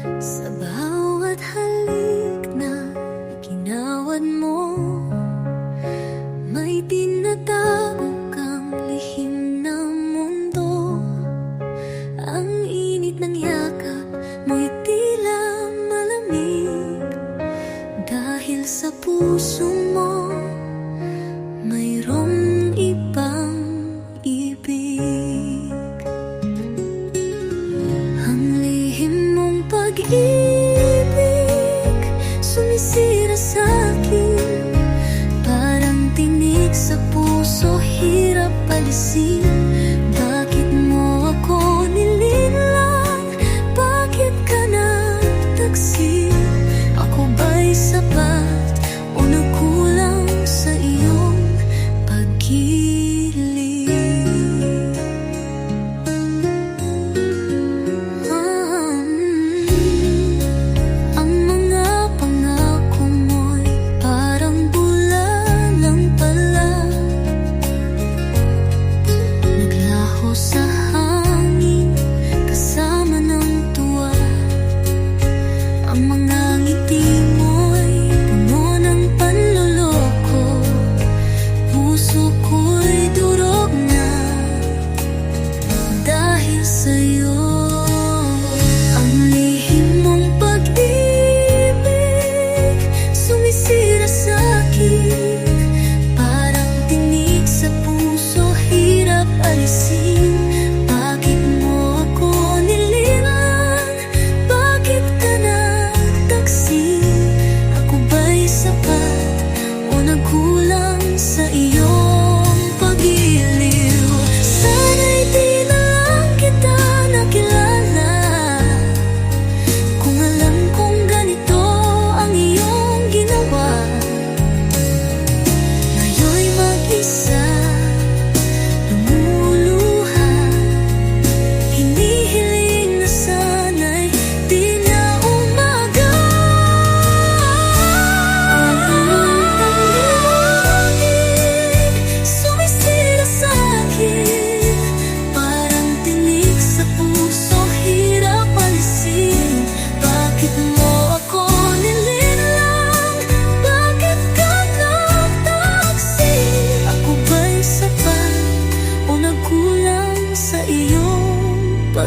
Sa bawat halik na mo May tinatago kang lihim mundo. Ang init ng yakap mo'y tila malamig Dahil sa puso mo see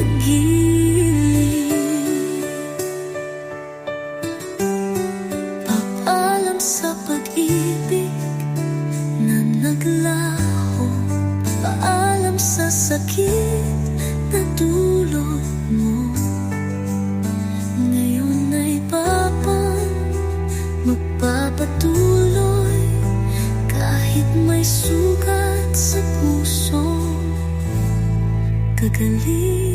paggiling Paalam sa pag-ibig na naglaho. Paalam sa sakit na dulot mo. Ngayon ay papan magpapatuloy Kahit may sugat sa puso. Kagaling